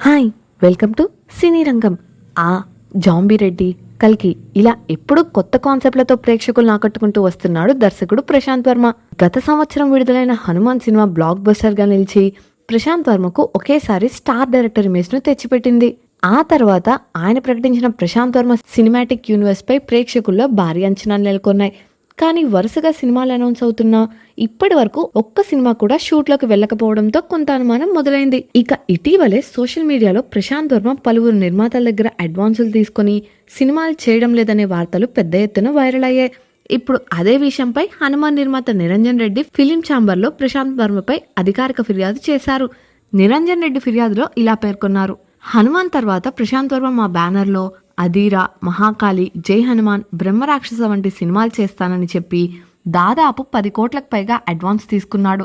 Hi welcome to సినీ రంగం. ఆ zombie Reddy కల్కి ఇలా ఎప్పుడూ కొత్త కాన్సెప్ట్లతో ప్రేక్షకులను ఆకట్టుకుంటూ వస్తున్నాడు దర్శకుడు ప్రశాంత్ వర్మ. గత సంవత్సరం విడుదలైన హనుమాన్ సినిమా బ్లాక్ బస్టర్గా నిలిచి ప్రశాంత్ వర్మకు ఒకేసారి స్టార్ డైరెక్టర్ ఇమేజ్ను తెచ్చిపెట్టింది. ఆ తర్వాత ఆయన ప్రకటించిన ప్రశాంత్ వర్మ సినిమాటిక్ యూనివర్స్ పై ప్రేక్షకుల్లో భారీ అంచనాలు నెలకొన్నాయి. కానీ వరుసగా సినిమాలు అనౌన్స్ అవుతున్నా ఇప్పటి వరకు ఒక్క సినిమా కూడా షూట్లోకి వెళ్ళకపోవడంతో కొంత అనుమానం మొదలైంది. ఇక ఇటీవలే సోషల్ మీడియాలో ప్రశాంత్ వర్మ పలువురు నిర్మాతల దగ్గర అడ్వాన్సులు తీసుకొని సినిమాలు చేయడం లేదనే వార్తలు పెద్ద ఎత్తున వైరల్ అయ్యాయి. ఇప్పుడు అదే విషయంపై హనుమాన్ నిర్మాత నిరంజన్ రెడ్డి ఫిలిం ఛాంబర్లో ప్రశాంత్ వర్మపై అధికారిక ఫిర్యాదు చేశారు. నిరంజన్ రెడ్డి ఫిర్యాదులో ఇలా పేర్కొన్నారు. హనుమాన్ తర్వాత ప్రశాంత్ వర్మ మా బ్యానర్లో అధీరా మహాకాళి జై హనుమాన్ బ్రహ్మరాక్షస వంటి సినిమాలు చేస్తానని చెప్పి దాదాపు పది కోట్లకు పైగా అడ్వాన్స్ తీసుకున్నాడు.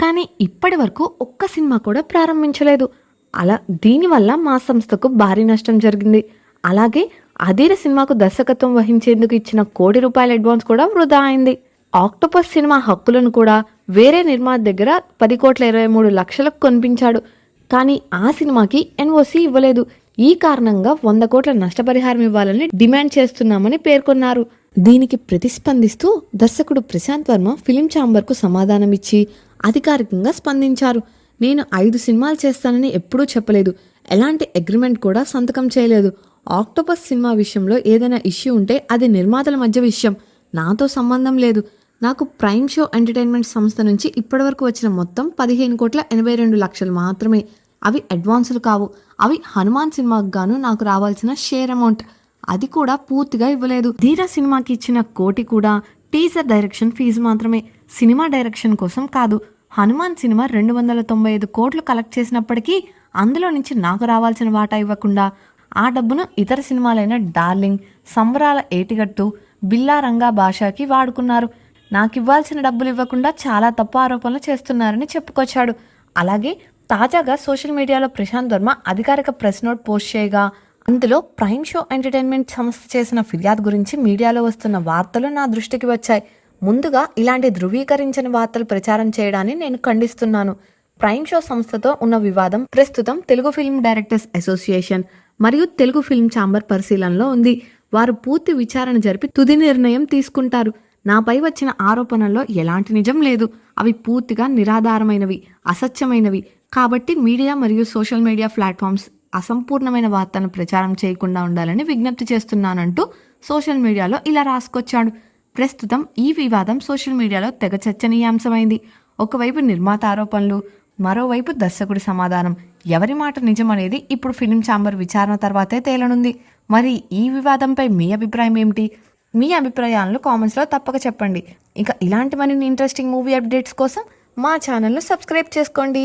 కానీ ఇప్పటి వరకు ఒక్క సినిమా కూడా ప్రారంభించలేదు. అలా దీనివల్ల మా సంస్థకు భారీ నష్టం జరిగింది. అలాగే అధీర సినిమాకు దర్శకత్వం వహించేందుకు ఇచ్చిన కోటి రూపాయల అడ్వాన్స్ కూడా వృధా అయింది. ఆక్టోపస్ సినిమా హక్కులను కూడా వేరే నిర్మాత దగ్గర పది కోట్ల ఇరవై మూడు లక్షలకు కొనిపించాడు. కానీ ఆ సినిమాకి ఎన్ఓసి ఇవ్వలేదు. ఈ కారణంగా వంద కోట్ల నష్టపరిహారం ఇవ్వాలని డిమాండ్ చేస్తున్నామని పేర్కొన్నారు. దీనికి ప్రతిస్పందిస్తూ దర్శకుడు ప్రశాంత్ వర్మ ఫిలిం ఛాంబర్కు సమాధానం ఇచ్చి అధికారికంగా స్పందించారు. నేను ఐదు సినిమాలు చేస్తానని ఎప్పుడూ చెప్పలేదు. ఎలాంటి అగ్రిమెంట్ కూడా సంతకం చేయలేదు. ఆక్టోపస్ సినిమా విషయంలో ఏదైనా ఇష్యూ ఉంటే అది నిర్మాతల మధ్య విషయం. నాతో సంబంధం లేదు. నాకు ప్రైమ్ షో ఎంటర్టైన్మెంట్ సంస్థ నుంచి ఇప్పటివరకు వచ్చిన మొత్తం పదిహేను కోట్ల ఎనభై రెండు లక్షలు మాత్రమే. అవి అడ్వాన్సులు కావు. అవి హనుమాన్ సినిమాకు గాను నాకు రావాల్సిన షేర్ అమౌంట్. అది కూడా పూర్తిగా ఇవ్వలేదు. ధీరా సినిమాకి ఇచ్చిన కోటి కూడా టీజర్ డైరెక్షన్ ఫీజు మాత్రమే. సినిమా డైరెక్షన్ కోసం కాదు. హనుమాన్ సినిమా రెండు వందల తొంభై ఐదు కోట్లు కలెక్ట్ చేసినప్పటికీ అందులో నుంచి నాకు రావాల్సిన వాటా ఇవ్వకుండా ఆ డబ్బును ఇతర సినిమాలైన డార్లింగ్ సంబరాల ఏటిగట్టు బిల్లా రంగా భాషకి వాడుకున్నారు. నాకు ఇవ్వాల్సిన డబ్బులు ఇవ్వకుండా చాలా తప్పు ఆరోపణలు చేస్తున్నారని చెప్పుకొచ్చాడు. అలాగే తాజాగా సోషల్ మీడియాలో ప్రశాంత్ వర్మ అధికారిక ప్రెస్ నోట్ పోస్ట్ చేయగా అందులో ప్రైమ్ షో ఎంటర్టైన్మెంట్ సంస్థ చేసిన ఫిర్యాదు గురించి మీడియాలో వస్తున్న వార్తలు నా దృష్టికి వచ్చాయి. ముందుగా ఇలాంటి ధృవీకరించని వార్తలు ప్రచారం చేయడాన్ని నేను ఖండిస్తున్నాను. ప్రైమ్ షో సంస్థతో ఉన్న వివాదం ప్రస్తుతం తెలుగు ఫిల్మ్ డైరెక్టర్స్ అసోసియేషన్ మరియు తెలుగు ఫిల్మ్ ఛాంబర్ పరిశీలనలో ఉంది. వారు పూర్తి విచారణ జరిపి తుది నిర్ణయం తీసుకుంటారు. నాపై వచ్చిన ఆరోపణల్లో ఎలాంటి నిజం లేదు. అవి పూర్తిగా నిరాధారమైనవి అసత్యమైనవి. కాబట్టి మీడియా మరియు సోషల్ మీడియా ప్లాట్ఫామ్స్ అసంపూర్ణమైన వార్తను ప్రచారం చేయకుండా ఉండాలని విజ్ఞప్తి చేస్తున్నానంటూ సోషల్ మీడియాలో ఇలా రాసుకొచ్చాడు. ప్రస్తుతం ఈ వివాదం సోషల్ మీడియాలో తెగ చర్చనీయాంశమైంది. ఒకవైపు నిర్మాత ఆరోపణలు మరోవైపు దర్శకుడి సమాధానం. ఎవరి మాట నిజం అనేది ఇప్పుడు ఫిలిం ఛాంబర్ విచారణ తర్వాతే తేలనుంది. మరి ఈ వివాదంపై మీ అభిప్రాయం ఏమిటి? మీ అభిప్రాయాలను కామెంట్స్లో తప్పక చెప్పండి. ఇక ఇలాంటి మరిన్ని ఇంట్రెస్టింగ్ మూవీ అప్డేట్స్ కోసం మా ఛానల్ను సబ్స్క్రైబ్ చేసుకోండి.